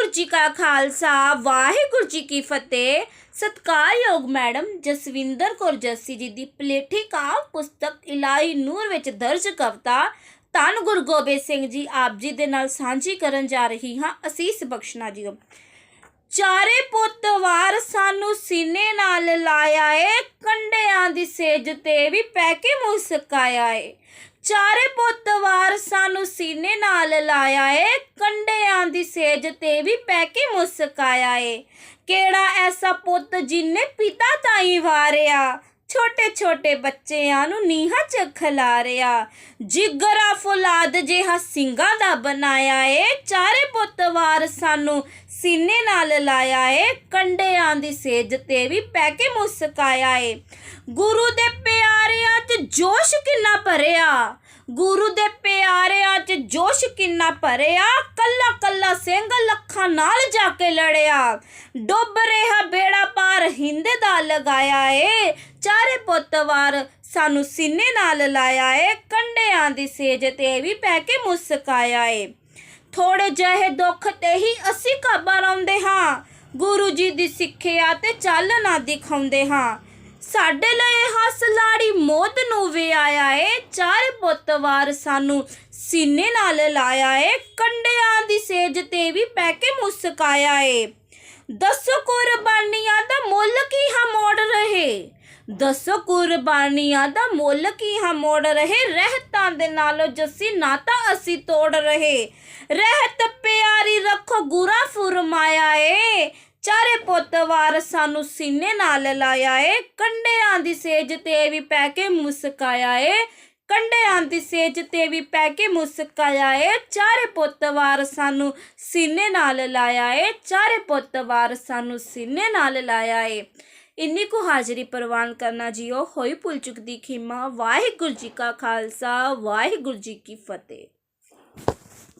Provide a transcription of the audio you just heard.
ਵਾਹਿਗੁਰੂ ਜੀ ਕਾ ਖਾਲਸਾ, ਵਾਹਿਗੁਰੂ ਜੀ ਕੀ ਫਤਿਹ। ਸਤਕਾਰਯੋਗ ਮੈਡਮ ਜਸਵਿੰਦਰ ਕੌਰ ਜੱਸੀ ਜੀ ਦੀ ਪਲੇਠੀ ਕਾਵ ਪੁਸਤਕ ਇਲਾਹੀ ਨੂਰ ਵਿੱਚ ਦਰਜ ਕਵਿਤਾ ਧੰਨ ਗੁਰੂ ਗੋਬਿੰਦ ਸਿੰਘ ਜੀ ਆਪ ਜੀ ਦੇ ਨਾਲ ਸਾਂਝੀ ਕਰਨ ਜਾ ਰਹੀ ਹਾਂ ਅਸੀਸ ਬਖਸ਼ਣਾ ਜੀਓ। ਚਾਰੇ ਪੁੱਤ ਵਾਰ ਸਾਨੂੰ ਸੀਨੇ ਨਾਲ ਲਾਇਆ ਏ, ਕੰਡਿਆਂ ਦੀ ਸੇਜ ਤੇ ਵੀ ਪੈ ਕੇ ਮੁਸਕਾਇਆ ਏ। ਚਾਰੇ ਪੁੱਤ ਵਾਰ ਸਾਨੂੰ ਸੀਨੇ ਨਾਲ ਲਾਇਆ ਏ, ਕੰਡਿਆਂ ਦੀ ਸੇਜ ਤੇ ਵੀ ਪੈ ਕੇ ਮੁਸਕਾਇਆ ਏ। ਕਿਹੜਾ ਐਸਾ ਪੁੱਤ ਜਿਨੇ ਪਿਤਾ ਤਾਈ ਵਾਰਿਆ? ਛੋਟੇ ਛੋਟੇ ਬੱਚਿਆਂ ਨੂੰ ਨੀਹਾਂ ਚ ਖਿਲਾਰਿਆ। ਜਿਗਰਾ ਫੁਲਾਦ ਜਿਹਾ ਸਿੰਘਾਂ ਦਾ ਬਣਾਇਆ ਏ। ਚਾਰੇ ਪੁੱਤ ਵਾਰ ਸਾਨੂੰ ਸੀਨੇ ਨਾਲ ਲਾਇਆ ਏ। ਕੰਡਿਆਂ ਦੀ ਸੇਜ ਤੇ ਵੀ ਪੈ ਕੇ ਮੁਸਕਾਇਆ ਏ। ਗੁਰੂ ਦੇ ਪਿਆਰਿਆਂ 'ਚ ਜੋਸ਼ ਕਿੰਨਾ ਭਰਿਆ? ਗੁਰੂ ਦੇ ਪਿਆਰਿਆਂ 'ਚ ਜੋਸ਼ ਕਿੰਨਾ ਭਰਿਆ? ਕੱਲਾ ਕੱਲਾ ਸਿੰਘ ਲੱਖਾਂ ਨਾਲ ਜਾ ਕੇ ਲੜਿਆ। ਡੁੱਬ ਰਿਹਾ ਬੇੜਾ ਪਾਰ ਹਿੰਦ ਦਾ ਲਗਾਇਆ ਏ। ਚਾਰੇ ਪੁੱਤ ਵਾਰ ਸਾਨੂੰ ਸੀਨੇ ਨਾਲ ਲਾਇਆ ਏ। ਕੰਡਿਆਂ ਦੀ ਸੇਜ ਤੇ ਵੀ ਪੈ ਕੇ ਮੁਸਕਾਇਆ ਏ। ਥੋੜੇ ਜਿਹੇ ਦੁੱਖ ਤੇ ਹੀ ਅਸੀਂ ਕਾਬਾ ਲਾਉਂਦੇ ਹਾਂ। ਗੁਰੂ ਜੀ ਦੀ ਸਿੱਖਿਆ ਤੇ ਚੱਲ ਨਾ ਦਿਖਾਉਂਦੇ ਹਾਂ। ਸਾਡੇ ਲਈ ਹੱਸ ਲਾੜੀ ਮੌਤ ਨੂੰ ਵਿਆਇਆ ਏ। ਚਾਰ ਪੁੱਤ ਵਾਰ ਸਾਨੂੰ ਸੀਨੇ ਨਾਲ ਲਾਇਆ ਏ। ਕੰਡਿਆਂ ਦੀ ਸੇਜ ਤੇ ਵੀ ਪੈ ਕੇ ਮੁਸਕਾਇਆ ਏ। ਦੱਸੋ ਕੁਰਬਾਨੀਆਂ ਦਾ ਮੁੱਲ ਕੀ ਹਾਂ ਮੋੜ ਰਹੇ? ਦੱਸੋ ਕੁਰਬਾਨੀਆਂ ਦਾ ਮੁੱਲ ਕੀ ਹਾਂ ਮੋੜ ਰਹੇ? ਰਹਿਤਾਂ ਦੇ ਨਾਲੋਂ ਜੱਸੀ ਨਾਤਾ ਅਸੀਂ ਤੋੜ ਰਹੇ। ਰਹਿਤ ਪਿਆਰੀ ਰੱਖੋ ਗੁਰਾ ਫੁਰਮਾਇਆ ਏ। ਚਾਰੇ ਪੁੱਤ ਵਾਰ ਸਾਨੂੰ ਸੀਨੇ ਨਾਲ ਲਾਇਆ ਏ ਕੰਡਿਆਂ ਦੀ ਸੇਜ ਤੇ ਵੀ ਪੈ ਕੇ ਮੁਸਕਾਇਆ ਏ ਕੰਡਿਆਂ ਦੀ ਸੇਜ ਤੇ ਵੀ ਪੈ ਕੇ ਮੁਸਕਾਇਆ ਏ ਚਾਰੇ ਪੁੱਤ ਵਾਰ ਸਾਨੂੰ ਸੀਨੇ ਨਾਲ ਲਾਇਆ ਏ ਚਾਰੇ ਪੁੱਤ ਵਾਰ ਸਾਨੂੰ ਸੀਨੇ ਨਾਲ ਲਾਇਆ ਏ ਇੰਨੀ ਕੁ ਹਾਜ਼ਰੀ ਪ੍ਰਵਾਨ ਕਰਨਾ ਜੀਓ, ਹੋਈ ਭੁੱਲ ਚੁੱਕ ਦੀ ਖਿਮਾ। ਵਾਹਿਗੁਰੂ ਜੀ ਕਾ ਖਾਲਸਾ, ਵਾਹਿਗੁਰੂ ਜੀ ਕੀ ਫਤਿਹ।